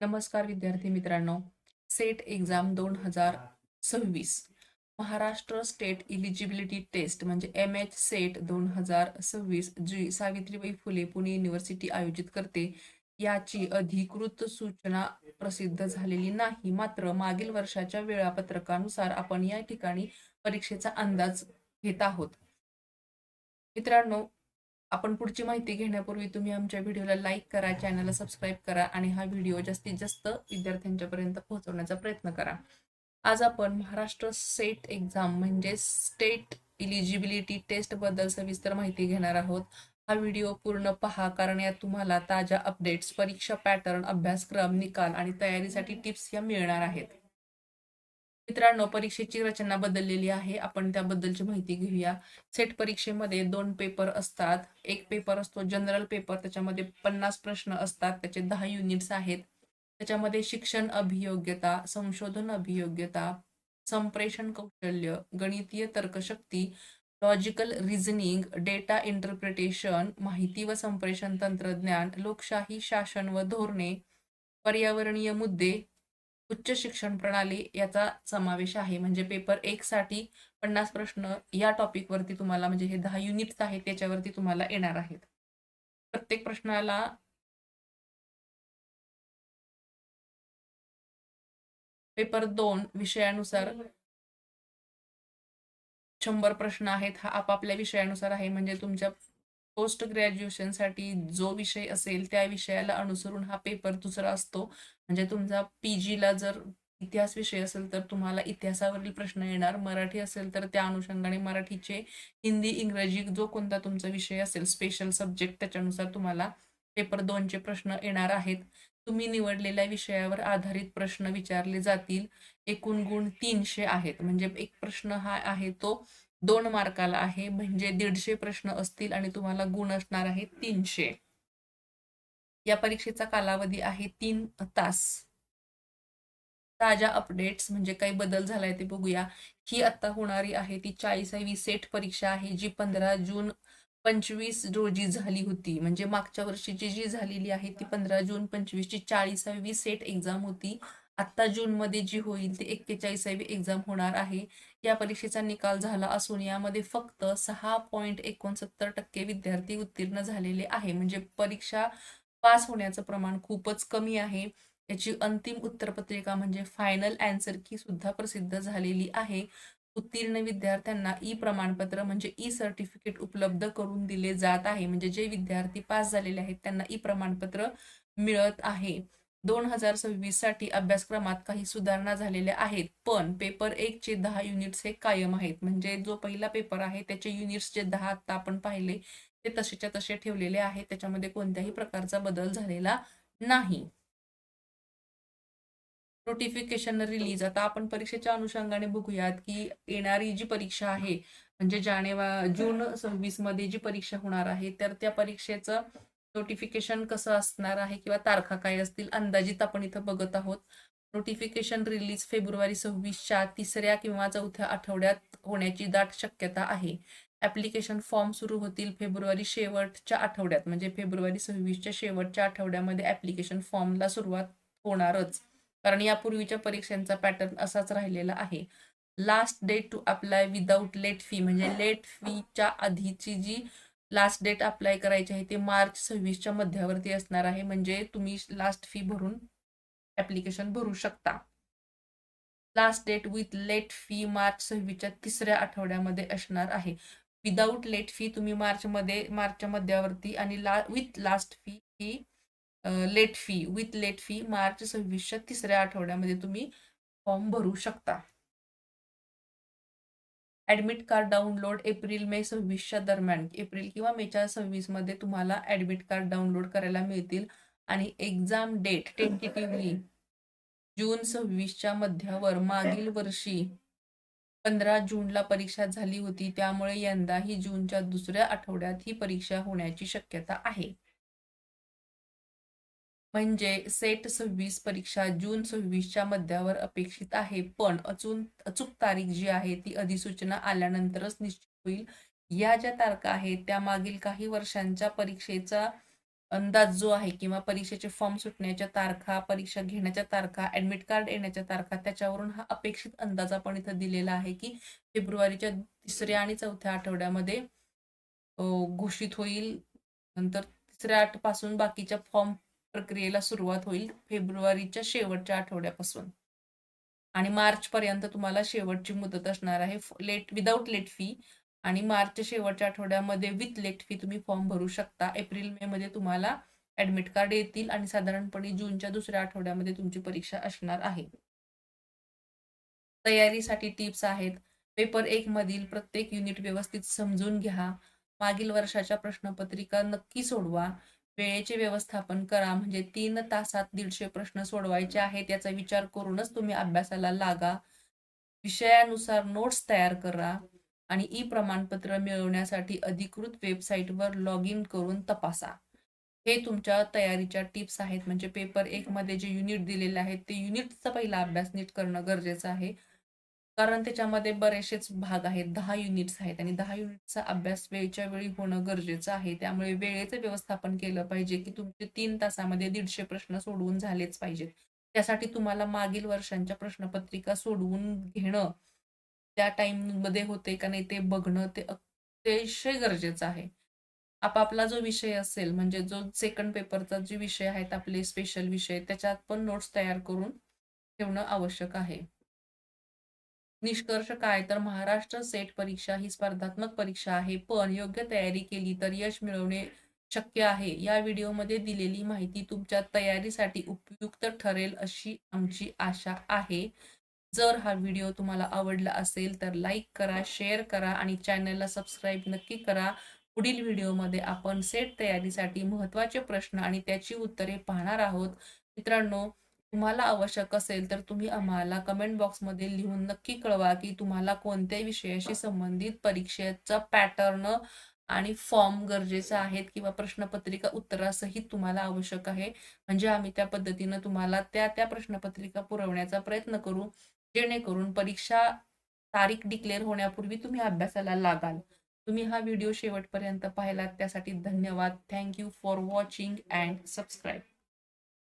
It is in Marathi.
नमस्कार विद्यार्थी मित्रांनो. सेट एक्झाम दोन हजार सव्वीस. महाराष्ट्र स्टेट इलिजिबिलिटी टेस्ट म्हणजे एम एच सेट दोन हजार सव्वीस जी सावित्रीबाई फुले पुणे युनिव्हर्सिटी आयोजित करते. याची अधिकृत सूचना प्रसिद्ध झालेली नाही. मात्र मागील वर्षाच्या वेळापत्रकानुसार आपण या ठिकाणी परीक्षेचा अंदाज घेत आहोत. मित्रांनो आपण पुढची माहिती घेण्यापूर्वी तुम्ही आमच्या व्हिडिओला लाईक करा चॅनलला सबस्क्राईब करा आणि हा व्हिडिओ जास्तीत जास्त विद्यार्थ्यांच्यापर्यंत पोहोचवण्याचा प्रयत्न करा. आज आपण महाराष्ट्र सेट एक्झाम म्हणजे स्टेट इलिजिबिलिटी टेस्टबद्दल सविस्तर माहिती घेणार आहोत. हा व्हिडिओ पूर्ण पहा कारण यात तुम्हाला ताज्या अपडेट्स परीक्षा पॅटर्न अभ्यासक्रम निकाल आणि तयारीसाठी टिप्स या मिळणार आहेत. मित्रांनो परीक्षेची रचना बदललेली आहे. आपण त्याबद्दलची माहिती घेऊया. सेट परीक्षेमध्ये दोन पेपर असतात. एक पेपर असतो जनरल पेपर. त्याच्यामध्ये पन्नास प्रश्न असतात. त्याचे दहा युनिट्स आहेत. त्याच्यामध्ये शिक्षण अभियोग्यता संशोधन अभियोग्यता संप्रेषण कौशल्य गणितीय तर्कशक्ती लॉजिकल रिझनिंग डेटा इंटरप्रिटेशन माहिती व संप्रेषण तंत्रज्ञान लोकशाही शासन व धोरणे पर्यावरणीय मुद्दे उच्च शिक्षण प्रणाली याचा समावेश आहे. म्हणजे पेपर एक साठी पन्नास प्रश्न या टॉपिक वरती तुम्हाला म्हणजे हे दहा युनिट्स आहेत त्याच्यावरती तुम्हाला येणार आहेत. प्रत्येक प्रश्नाला पेपर दोन विषयानुसार शंभर प्रश्न आहेत. हा आपापल्या विषयानुसार आहे. म्हणजे तुमच्या पोस्ट ग्रॅज्युएशनसाठी जो विषय असेल त्या विषयाला अनुसरून हा पेपर दुसरा असतो. म्हणजे तुमचा पी जीला जर इतिहास विषय असेल तर तुम्हाला इतिहासावरील प्रश्न येणार. मराठी असेल तर त्या अनुषंगाने मराठीचे हिंदी इंग्रजी जो कोणता तुमचा विषय असेल स्पेशल सब्जेक्ट त्याच्यानुसार तुम्हाला पेपर दोनचे प्रश्न येणार आहेत. तुम्ही निवडलेल्या विषयावर आधारित प्रश्न विचारले जातील. एकूण गुण तीनशे आहेत. म्हणजे एक प्रश्न हा आहे तो दोन मार्काला आहे. म्हणजे दीडशे प्रश्न असतील आणि तुम्हाला गुण असणार आहे तीनशे. या परीक्षेचा कालावधी आहे तीन तास. ताज्या अपडेट्स म्हणजे काही बदल झालाय ते बघूया. ही आता होणारी आहे ती चाळीसावी सेट परीक्षा आहे जी पंधरा जून पंचवीस रोजी झाली होती. म्हणजे मागच्या वर्षीची जी झालेली आहे ती पंधरा जून पंचवीसची चाळीसावी सेट एक्झाम होती. आत्ता जूनमध्ये जी होईल ती एक्केचाळीसावी एक्झाम होणार आहे. या परीक्षेचा निकाल झाला असून यामध्ये फक्त सहा पॉईंट एकोणसत्तर टक्के विद्यार्थी उत्तीर्ण झालेले आहे. म्हणजे परीक्षा पास होण्याचं प्रमाण खूपच कमी आहे. याची अंतिम उत्तरपत्रिका म्हणजे फायनल अँसर की सुद्धा प्रसिद्ध झालेली आहे. उत्तीर्ण विद्यार्थ्यांना ई प्रमाणपत्र म्हणजे ई सर्टिफिकेट उपलब्ध करून दिले जात आहे. म्हणजे जे विद्यार्थी पास झालेले आहेत त्यांना ई प्रमाणपत्र मिळत आहे. दोन हजार सव्वीससाठी अभ्यासक्रमात काही सुधारणा झालेल्या आहेत पण पेपर एक चे दहा युनिट्स हे कायम आहेत. म्हणजे जो पहिला पेपर आहे त्याचे युनिट्स जे दहा आता आपण पाहिले ते तसेच्या तसे ठेवलेले आहेत त्याच्यामध्ये कोणत्याही प्रकारचा बदल झालेला नाही. नोटिफिकेशन रिलीज आता आपण परीक्षेच्या अनुषंगाने बघूयात की येणारी जी परीक्षा आहे म्हणजे जानेवारी जून सव्वीसमध्ये जी परीक्षा होणार आहे तर त्या परीक्षेचं नोटिफिकेशन कसं असणार आहे किंवा तारखा काय असतील अंदाजित आपण इथं बघत आहोत. नोटिफिकेशन रिलीज फेब्रुवारी सव्वीसच्या तिसऱ्या किंवा चौथ्या आठवड्यात होण्याची दाट शक्यता आहे. ॲप्लिकेशन फॉर्म सुरू होतील फेब्रुवारी शेवटच्या आठवड्यात. म्हणजे फेब्रुवारी सव्वीसच्या शेवटच्या आठवड्यामध्ये ऍप्लिकेशन फॉर्मला सुरुवात होणारच. कारण यापूर्वीच्या परीक्षांचा पॅटर्न असाच राहिलेला आहे. Last date to apply without late fee म्हणजे लेट फीच्या आधीची जी लास्ट डेट अप्लाय करायची आहे ते मार्च सव्वीसच्या मध्यावरती असणार आहे. म्हणजे तुम्ही लास्ट फी भरून ऍप्लिकेशन भरू शकता. Last date with late fee March सव्वीसच्या तिसऱ्या आठवड्यामध्ये असणार आहे. विदाऊट लेट फी तुम्ही मार्चमध्ये मार्चच्या मध्यावरती आणि ला with last fee he late fee with late fee March सव्वीसच्या तिसऱ्या आठवड्यामध्ये तुम्ही फॉर्म भरू शकता. Admit card download April May सव्वीसच्या दरम्यान एप्रिल किंवा मेच्या सव्वीसमध्ये तुम्हाला ऍडमिट कार्ड डाउनलोड करायला मिळतील आणि एक्झाम डेट टेंटेटिव्हली जून सव्वीसच्या मध्यावर मागील वर्षी पंधरा जूनला परीक्षा झाली होती. त्यामुळे यंदाही जूनच्या दुसऱ्या आठवड्यात ही परीक्षा होण्याची शक्यता आहे. म्हणजे सेट सव्वीस परीक्षा जून सव्वीसच्या मध्यावर अपेक्षित आहे. पण अचून अचूक तारीख जी आहे ती अधिसूचना आल्यानंतरच निश्चित होईल. या ज्या तारखा आहेत त्या मागील काही वर्षांच्या परीक्षेचा अंदाज जो आहे किंवा परीक्षेचे फॉर्म सुटण्याच्या तारखा परीक्षा घेण्याच्या तारखा ऍडमिट कार्ड येण्याच्या तारखा त्याच्यावरून हा अपेक्षित अंदाज आपण इथं दिलेला आहे की फेब्रुवारीच्या तिसऱ्या आणि चौथ्या आठवड्यामध्ये घोषित होईल. नंतर तिसऱ्या आठपासून बाकीच्या फॉर्म प्रक्रियेला सुरुवात होईल फेब्रुवारीच्या शेवटच्या आठवड्यापासून. आणि मार्च पर्यंत तुम्हाला शेवटची मुदत असणार आहे. लेट विदाऊट लेट फी आणि मार्च शेवटच्या आठवड्यामध्ये विथ लेट फी तुम्ही फॉर्म भरू शकता. एप्रिल मे मध्ये तुम्हाला ऍडमिट कार्ड येतील आणि साधारणपणे जूनच्या दुसऱ्या आठवड्यामध्ये तुमची परीक्षा असणार आहे. तयारीसाठी टिप्स आहेत. पेपर एक मधील प्रत्येक युनिट व्यवस्थित समजून घ्या. मागील वर्षाच्या प्रश्नपत्रिका नक्की सोडवा. वेळेचे व्यवस्थापन करा. म्हणजे तीन तासात दीडशे प्रश्न सोडवायचे आहेत याचा विचार करूनच तुम्ही अभ्यासाला लागा. विषयानुसार नोट्स तयार करा. आणि ई प्रमाणपत्र मिळवण्यासाठी अधिकृत वेबसाईटवर लॉग इन करून तपासा. हे तुमच्या तयारीच्या टिप्स आहेत. म्हणजे पेपर एक मध्ये जे युनिट दिलेले आहेत ते युनिटचा पहिला अभ्यास नीट करणं गरजेचं आहे. कारण त्याच्यामध्ये बरेचसेच भाग आहेत. दहा युनिट्स आहेत आणि दहा युनिटचा अभ्यास वेळच्या वेळी होणं गरजेचं आहे. त्यामुळे वेळेचं व्यवस्थापन केलं पाहिजे की तुमचे तीन तासामध्ये दीडशे प्रश्न सोडवून झालेच पाहिजेत. त्यासाठी तुम्हाला मागील वर्षांच्या प्रश्नपत्रिका सोडवून घेणं त्या टाइममध्ये होते का नाही ते बघणं ते अतिशय गरजेचं आहे. आपापला जो विषय असेल म्हणजे जो सेकंड पेपरचा जे विषय आहेत आपले स्पेशल विषय त्याच्यात पण नोट्स तयार करून ठेवणं आवश्यक आहे. निष्कर्ष काय? तर महाराष्ट्र सेट परीक्षा ही स्पर्धात्मक परीक्षा आहे. पण योग्य तयारी केली तर यश मिळवणे शक्य आहे. या व्हिडिओमध्ये दिलेली माहिती तुमच्या तयारीसाठी उपयुक्त ठरेल अशी आमची आशा आहे. जर हा व्हिडिओ तुम्हाला आवडला असेल तर लाईक करा शेअर करा आणि चॅनलला सबस्क्राईब नक्की करा. पुढील व्हिडिओमध्ये आपण सेट तयारीसाठी महत्त्वाचे प्रश्न आणि त्याची उत्तरे पाहणार आहोत. मित्रांनो तुम्हाला आवश्यक असेल तर तुम्ही आम्हाला कमेंट बॉक्समध्ये लिहून नक्की कळवा की तुम्हाला कोणत्या विषयाशी संबंधित परीक्षेचा पॅटर्न आणि फॉर्म गरजेचा आहेत किंवा प्रश्नपत्रिका उत्तरासहित तुम्हाला आवश्यक आहे. म्हणजे आम्ही त्या पद्धतीनं तुम्हाला त्या त्या प्रश्नपत्रिका पुरवण्याचा प्रयत्न करू. जेणेकरून परीक्षा तारीख डिक्लेअर होण्यापूर्वी तुम्ही अभ्यासाला लागाल. तुम्ही हा व्हिडिओ शेवटपर्यंत पाहिलात त्यासाठी धन्यवाद. Thank you for watching and subscribe